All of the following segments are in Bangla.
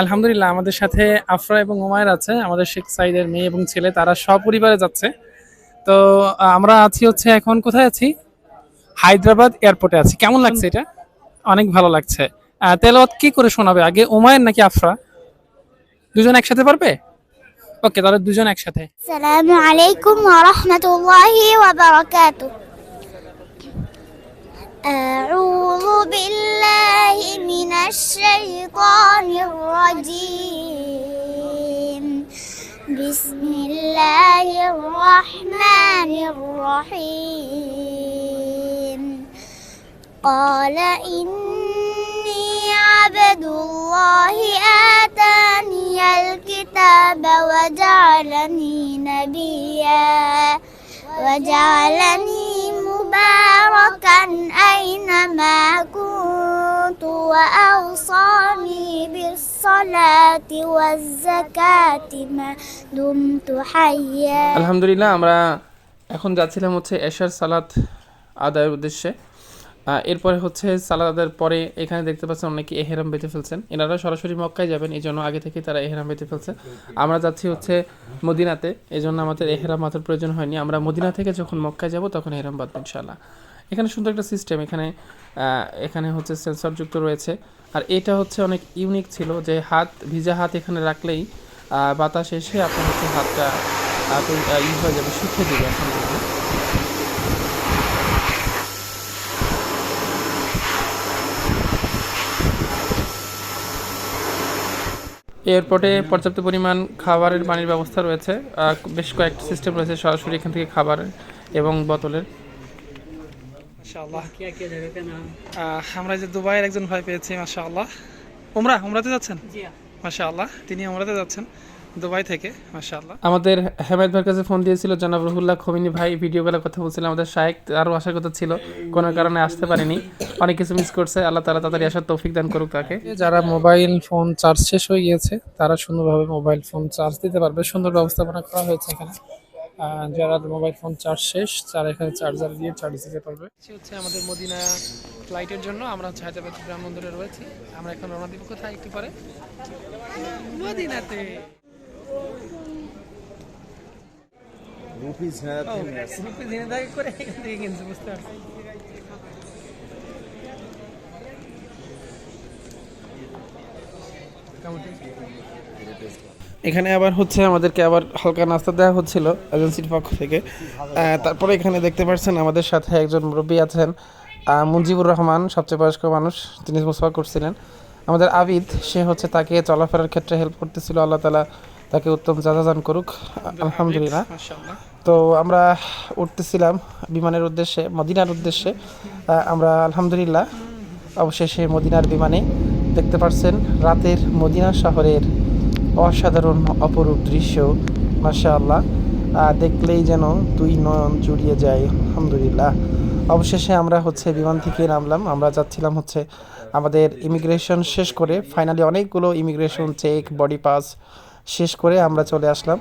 আলহামদুলিল্লাহ, আমাদের সাথে আফরা এবং ওমায়ের আছে, আমাদের শেখ সাইদের মেয়ে এবং ছেলে, তারা সপরিবারে যাচ্ছে। তো আমরা আছি হচ্ছে এখন কোথায় আছি? হায়দ্রাবাদ এয়ারপোর্টে আছি। কেমন লাগছে এটা? অনেক ভালো লাগছে। তেলওয়াত কি করে শোনাবে? আগে ওমায়ের নাকি আফরা? দুজন একসাথে পারবে? ওকে, তাহলে দুজন একসাথে। আসসালামু আলাইকুম ওয়া রাহমাতুল্লাহি ওয়া বারাকাতুহু। الشيطان الرجيم. بسم الله الرحمن الرحيم. قال إني عبد الله آتاني الكتاب وجعلني نبيا. وجعلني مباركا أينما كنت. وأوصاني بالصلاة والزكاة ما دمت حيا আলহামদুলিল্লাহ আমরা এখন যাচ্ছিলাম হচ্ছে এশার সালাত আদায়ের উদ্দেশ্যে আহ, এরপরে হচ্ছে সালাদ আদায়ের পরে এখানে দেখতে পাচ্ছেন অনেকে এহেরাম বেঁধে ফেলছেন এনারা সরাসরি মক্কায় যাবেন এই জন্য আগে থেকে তারা এহেরাম বেঁধে ফেলছে আমরা যাচ্ছি হচ্ছে মদিনাতে এই জন্য আমাদের এহেরাম মাথার প্রয়োজন হয়নি আমরা মদিনা থেকে যখন মক্কায় যাব তখন এহেরাম বাঁধবো ইনশাল্লাহ এখানে সুন্দর একটা সিস্টেম এখানে এখানে হচ্ছে সেন্সর যুক্ত রয়েছে। আর এটা হচ্ছে অনেক ইউনিক ছিল যে হাত, ভিজা হাত এখানে রাখলেই বাতাস এসে আপনার হচ্ছে হাতটা ই হয়ে যাবে, শুকিয়ে দেবে আলহামদুলিল্লাহ এয়ারপোর্টে পর্যাপ্ত পরিমাণ খাবারের পানির ব্যবস্থা রয়েছে বেশ কয়েকটি সিস্টেম রয়েছে সরাসরি এখান থেকে খাবার এবং বোতলের। আমরা যে দুবাইয়ের একজন ভাই পেয়েছি মাশাআল্লাহ। উমরা উমরাতে যাচ্ছেন? মাশাআল্লাহ তিনি উমরাতে যাচ্ছেন দুবাই থেকে মাশাআল্লাহ। আমাদের হেমায়ত ভাইয়ের কাছে ফোন দিয়েছিল জনাব রহুল্লাহ খমিনী ভাই ভিডিও কলের কথা বলছিল আমাদের শায়েক আরও আসার কথা ছিল কোনো কারণে আসতে পারেনি। অনেক কিছু মিস করছে আল্লাহ তালা তাড়াতাড়ি আসার তৌফিক দান করুক তাকে। যারা মোবাইল ফোন চার্জ শেষ হয়ে গিয়েছে তারা সুন্দরভাবে মোবাইল ফোন চার্জ দিতে পারবে। সুন্দর ব্যবস্থাপনা করা হয়েছে এখানে। যারা মোবাইল ফোন চার্জ শেষ তারা এখানে চার্জার দিয়ে চার্জ দিতে পারবে। হচ্ছে আমাদের মদিনা ফ্লাইটের জন্য আমরা হচ্ছে হায়দ্রাবাদ গ্রাম বন্দরে রয়েছি। আমরা এখন রওনা দিব কোথায় একটু পরে? মদিনাতে। রুপি। রূপে করে কিনছে বুঝতে পারছি। এখানে আবার হচ্ছে আমাদেরকে আবার হালকা নাস্তা দেওয়া হচ্ছিল এজেন্সির পক্ষ থেকে। তারপরে এখানে দেখতে পাচ্ছেন আমাদের সাথে একজন মুরব্বী আছেন মুজিবুর রহমান সবচেয়ে বয়স্ক মানুষ তিনি মুসফা করছিলেন। আমাদের আবিদ সে হচ্ছে তাকে চলাফেরার ক্ষেত্রে হেল্প করতেছিল আল্লাহ তালা তাকে উত্তম যাজাদান করুক আলহামদুলিল্লাহ। তো আমরা উঠতেছিলাম বিমানের উদ্দেশ্যে মদিনার উদ্দেশ্যে আমরা আলহামদুলিল্লাহ অবশেষে মদিনার বিমানে দেখতে পাচ্ছেন রাতের মদিনা শহরের অসাধারণ অপরূপ দৃশ্য মাশাআল্লাহ। দেখলেই যেন দুই নয়ন জুড়িয়ে যায় আলহামদুলিল্লাহ। অবশেষে আমরা হচ্ছে বিমান থেকে নামলাম। আমরা যাচ্ছিলাম হচ্ছে আমাদের ইমিগ্রেশন শেষ করে ফাইনালি অনেকগুলো ইমিগ্রেশন চেক বডি পাস শেষ করে আমরা চলে আসলাম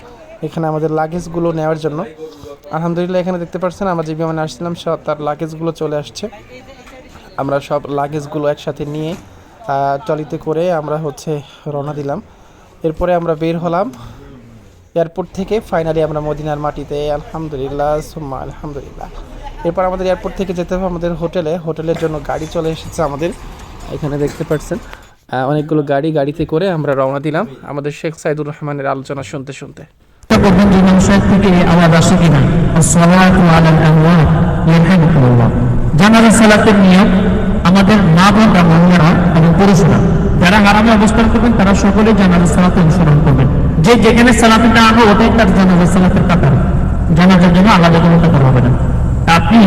এখানে আমাদের লাগেজগুলো নেওয়ার জন্য। আলহামদুলিল্লাহ এখানে দেখতে পাচ্ছেন আমরা যে বিমানে আসছিলাম সব তার লাগেজগুলো চলে আসছে। আমরা সব লাগেজগুলো একসাথে নিয়ে আহ, ট্রলিতে করে আমরা হচ্ছে রওনা দিলাম। এরপরে আমরা বের হলাম এয়ারপোর্ট থেকে। ফাইনালি আমরা মদিনার মাটিতে, আলহামদুলিল্লাহ, সুম্মা আলহামদুলিল্লাহ। এরপর আমাদের এয়ারপোর্ট থেকে যেতে হবে আমাদের হোটেলে। হোটেলের জন্য গাড়ি চলে এসেছে আমাদের। এখানে দেখতে পাচ্ছেন অনেকগুলো গাড়ি গাড়িতে করে আমরা রওনা দিলাম আমাদের শেখ সাইদুর রহমানের আলোচনা শুনতে শুনতে। আমাদের মা বোনরা মহিলারা এবং পুরুষরা যারা হারামে অবস্থান করবেন, তারা সকলে জানাজা সালাতে অংশগ্রহণ করবেন। যে যেখানে সালাতে দাঁড়ানো ওটাই তার জানাজা সালাতের কাতার। জানাজার জন্য আলাদা কোনো কাতার হবে না। আপনি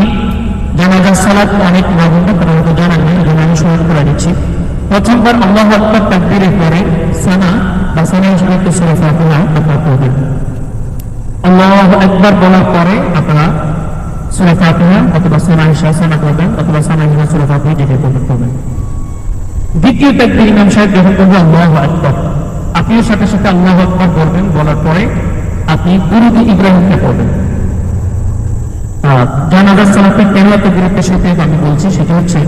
জানাজার সালাত অনেক মা বোনরা তারা হয়তো জানান না এই জন্য আমি স্মরণ করে দিচ্ছি প্রথমবার আল্লাহ আকবর তাকবীরের পরে সানা বা সানা হিসেবে একটু সুরা ফাতিহা আপনারা পড়বেন। আল্লাহ একবার বলার পরে আপনারা সুরা ফাতিহা অথবা সানা হিসেবে সানা করবেন অথবা সানা হিসেবে সুরা ফাতিহা যেটা করবেন করবেন দ্বিতীয় তাকবীর ইমাম সাহেব যখন বলব, আল্লাহ আকবর, আপনিও সাথে সাথে আল্লাহ আকবর বলবেন। বলার পরে আপনি গুরুদি ইব্রাহিমকে পড়বেন। জানাজার সালাতের তেলাতে গুরুত্বের সাথে আমি বলছি, সেটা হচ্ছে,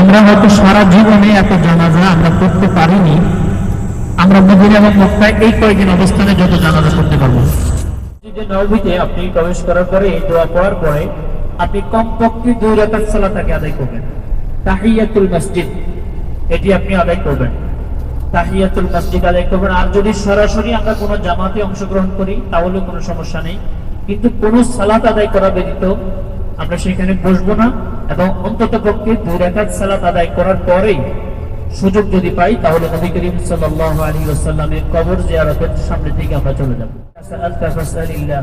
আমরা হয়তো সারা জীবনে এত জানাজা আমরা করতে পারিনি। আমরা মদিনা এবং মক্কায় এই কয়েকদিন অবস্থানে যত জানাজা করতে পারব। নবীতে আপনি প্রবেশ করার পরে, এই দোয়া পরে আপনি কমপক্ষে দুই রাকাত সালাতাকে আদায় করবেন। তাহিয়াতুল মসজিদ। এটি আপনি আদায় করবেন। তাহিয়াতুল মসজিদ আদায় করবেন। আর যদি সরাসরি আমরা কোনো জামাতে অংশগ্রহণ করি, তাহলে কোনো সমস্যা নেই। কিন্তু কোনো সালাত আদায় করা ব্যতীত আমরা সেখানে বসবো না এবং অন্তত পক্ষে দুই রাকাত সালাত আদায় করার পরেই সুযোগ যদি পাই, তাহলে নবী করিম সাল্লাল্লাহু আলাইহি ওয়াসাল্লামের কবর জিয়ারতের সামনে থেকে আমরা চলে যাব। সাআলতা ফাসআলিল্লাহ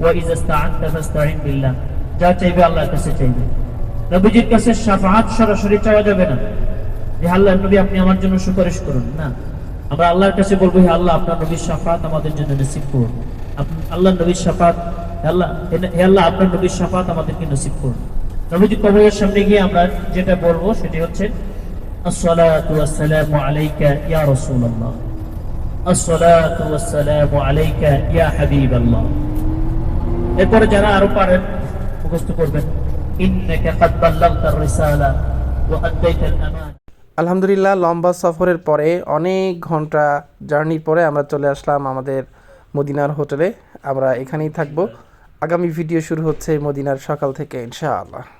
ওয়া ইযা ইসতাআনতা ফাসতাইন বিল্লাহ। যা চাইবে আল্লাহর কাছে চাইবে। নবীজির কাছে শাফাআত সরাসরি চাওয়া যাবে না। যে আল্লাহর নবী, আপনি আমার জন্য সুপারিশ করুন, না? আমরা আল্লাহর কাছে বলব, হে আল্লাহ, আপনার নবীর সাফাত আমাদের জন্য নসিব করুন। আল্লাহর নবীর শাফাত হে আল্লাহ হে আল্লাহ, আপনার নবীর সাফাত আমাদেরকে নসিব করুন। নবীজি কবরের সামনে গিয়ে আমরা যেটা বলব, সেটি হচ্ছে, আসসালাতু ওয়াসসালামু আলাইকা ইয়া রাসূলুল্লাহ। আসসালাতু ওয়াসসালামু আলাইকা ইয়া হাবিবাল্লাহ। এরপরে যারা আরও পারেন, মুখস্থ করবেন। আলহামদুলিল্লাহ, লম্বা সফরের পরে, অনেক ঘণ্টা জার্নির পরে আমরা চলে আসলাম আমাদের মদিনার হোটেলে। আমরা এখানেই থাকব। আগামী ভিডিও শুরু হচ্ছে মদিনার সকাল থেকে, ইনশাআল্লাহ।